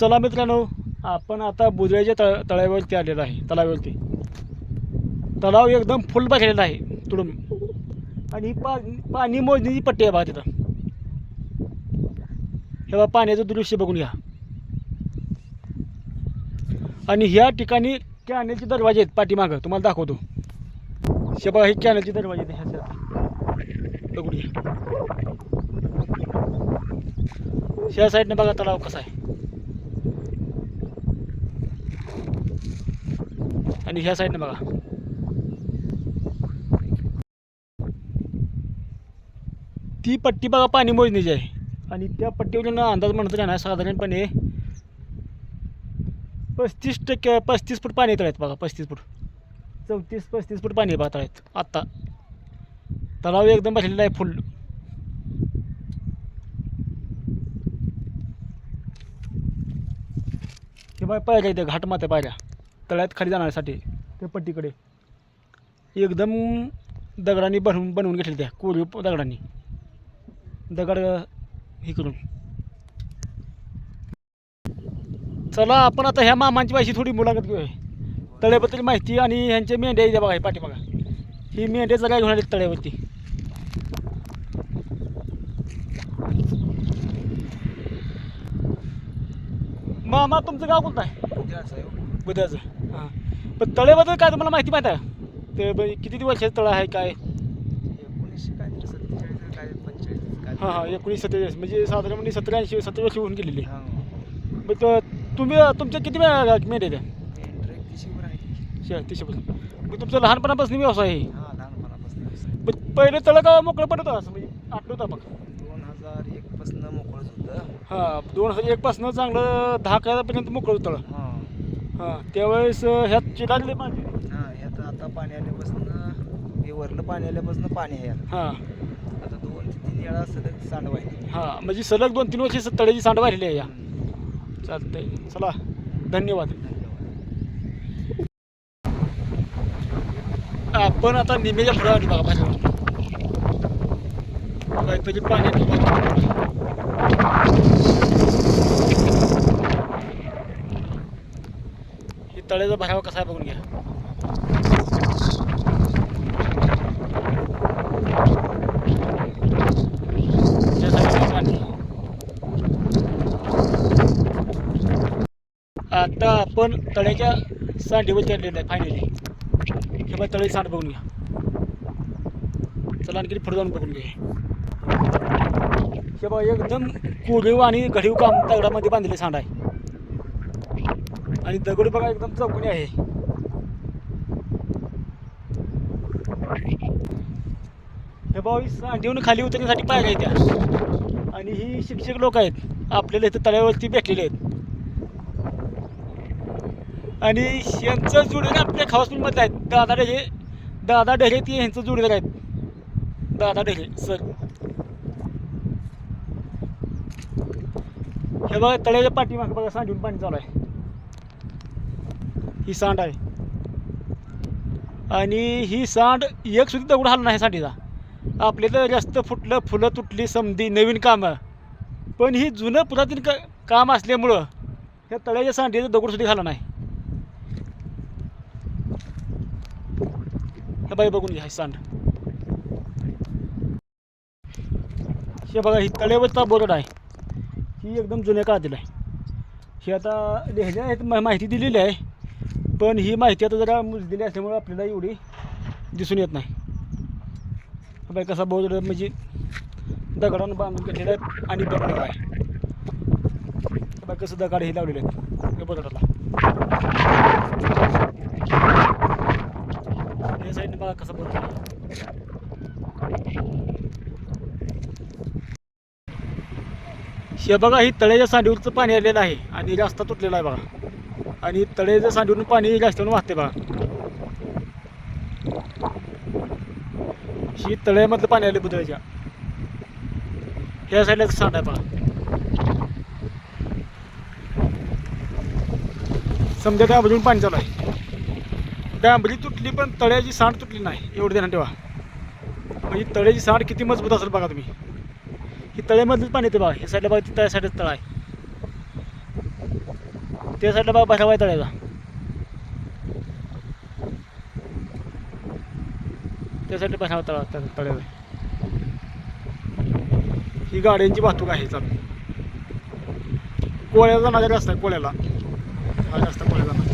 चला मित्रांनो आपण आता बुजळ्याच्या तळ तळ्यावरती आलेलो आहे तलावावरती. तलाव एकदम फुल भरलेला आहे तुडून. आणि ही पा पाणी मोजणीची पट्टी आहे बघा तिथं. हे बघा पाण्याचं दृश्य बघून घ्या. आणि ह्या ठिकाणी कॅनेलचे दरवाजे आहेत पाठीमागं तुम्हाला दाखवतो. हे बघा हे कॅनेलचे दरवाजे आहेत ह्याच्या बघून घ्या. ह्या साईडने बघा तलाव कसा आहे. आणि ह्या साईडने बघा. ती पट्टी बघा पाणी मोजणीची आहे. आणि त्या पट्टीवरून अंदाज म्हणतो का ना साधारणपणे पस्तीस टक्के पस्तीस फूट पाणी येत आहेत बघा पस्तीस फूट. चौतीस पस्तीस फूट पाणी पाहत आहेत. आत्ता तलाव एकदम बसलेला आहे फुल हे बाय पायऱ्या इथे घाट माते पायऱ्या. तळ्यात खाली जाण्यासाठी ते पट्टीकडे. एकदम दगडांनी बनवून बनवून घेतले त्या कोरीव दगडांनी. दगड हे करून. चला आपण आता ह्या मामांची माहिती थोडी मुलाखत घेऊ तळ्याबद्दल माहिती आणि ह्यांच्या मेंढ्या इथे बघा पाठी बघा. ही मेंढ्या जरा घेऊन आली तळ्यावरती. मामा तुमचं गाव कोणतं आहे? बुद्धाचं हां. पण तळेबद्दल काय तुम्हाला माहिती माहीत आहे? ते ब- किती वर्षाचं तळं आहे काय? एकोणीसशे काहीतरी सत्तेचाळीस काय पंचेचाळीस काय हां हां एकोणीस सत्तेचाळीस. म्हणजे साधारण सतरा ऐंशी सत्तर वर्ष होऊन गेलेली. हां. मग त- तुम्ही तुमच्या किती मेंढ्या त्या एंट्री तीसशेवर आहे शे तीसशेपासून मग तुमचं लहानपणापासून व्यवसाय आहे? हां लहानपणापासून व्यवसाय. मग पहिले तळं का मोकळं पडत होतं असं? म्हणजे आठवतं बघ दोन हजार एक पासन मोकळंच होतं. हां दोन हजार एकपासनं चांगलं दहा अकरापर्यंत मोकळं होतं तळं. हां हां त्यावेळेस ह्यात चिरागले पाणी. हां ह्यात आता पाणी आल्यापासून हे वरलं पाणी आल्यापासून पाणी आहे. यात. हां. आता दोन ते तीन वेळा सलग सांडव आहे हां म्हणजे सलग दोन तीन वर्ष तळ्याची सांड वाहिली आहे या. चालतंय. चला धन्यवाद. आपण आता निमेच्या आली बघा काहीतरी पाण्यात तळ्याचा भरावा कसा आहे बघून घ्या. आता आपण तळ्याच्या सांडीवर चढलेलं आहे फायनली हे बघा तळे सांड बघून घ्या. चला आणखी पुढे जाऊन बघून घ्या. हे बघा एकदम कोरीव आणि घडीव काम दगडामध्ये बांधलेले सांड आहे. आणि दगड बघा एकदम चौकणी आहे. हे बघा सांडीहून खाली उतरण्यासाठी पायऱ्या आहेत त्या. आणि ही शिक्षक लोक आहेत. आपल्याला इथं तळ्यावरती भेटलेले आहेत. आणि यांचं जोडीदार आपल्या हॉस्पिटलमधले आहेत. दादा ढेरे दादा ढेरे ती यांचं जोडीदार आहेत. दादा ढेरे सर. हे बघा तळ्याच्या पाठीमागे बघा सांडून पाणी चालू आहे. ही सांड आहे. आणि ही सांड एक सुद्धा दगड हल्ला नाही सांडीचा आपले तर जास्त फुटलं फुलं तुटली समधी नवीन कामं. पण ही जुनं पुरातन का काम असल्यामुळं ह्या तळ्याच्या सांडीचं दगडसुद्धा सुद्धा नाही. हे बाई बघून घ्या ही सांड. हे बघा ही तळ्यावरचा बोरड आहे. ही एकदम जुन्या काळातील आहे. ही आता लिहिल्या आहेत माहिती दिलेली आहे. पण ही माहिती आता जरा मुजलेली असल्यामुळे आपल्याला एवढी दिसून येत नाही. बाय बाई कसा बोर्ड म्हणजे दगडानं बांधून घेतलेला आहे आणि बघणार आहे बाय बाई कसं दगड हे लावलेले आहेत. या बोर्डाला या साईडने बघा कसं बोलतो हे बघा ही तळ्याच्या सांडीवरचं पाणी आलेलं आहे आणि रस्ता तुटलेला आहे बघा. आणि तळेचं सांडीवरून पाणी रस्त्यावरून वाहते बघा. ही तळ्यामधलं पाणी आले बुधळ्याच्या ह्या साईडला सांड आहे बघा. समजा त्या पाणी चालू आहे. डांबरी तुटली पण तळ्याची सांड तुटली नाही एवढं देणार ठेवा. म्हणजे तळ्याची सांड किती मजबूत असेल बघा तुम्ही. ही तळ्यामधलंच पाणी येते बघा. ह्या साईडला बघा त्या साईडच तळ आहे. त्या साईडला बघा बसावा आहे त्या साईडला बसावा तळा त्या तळ्यावर ही गाड्यांची वाहतूक आहे चालू. कोळ्याला जाणारा रस्ता आहे कोळ्याला. हा रस्ता कोळ्याला जाणार.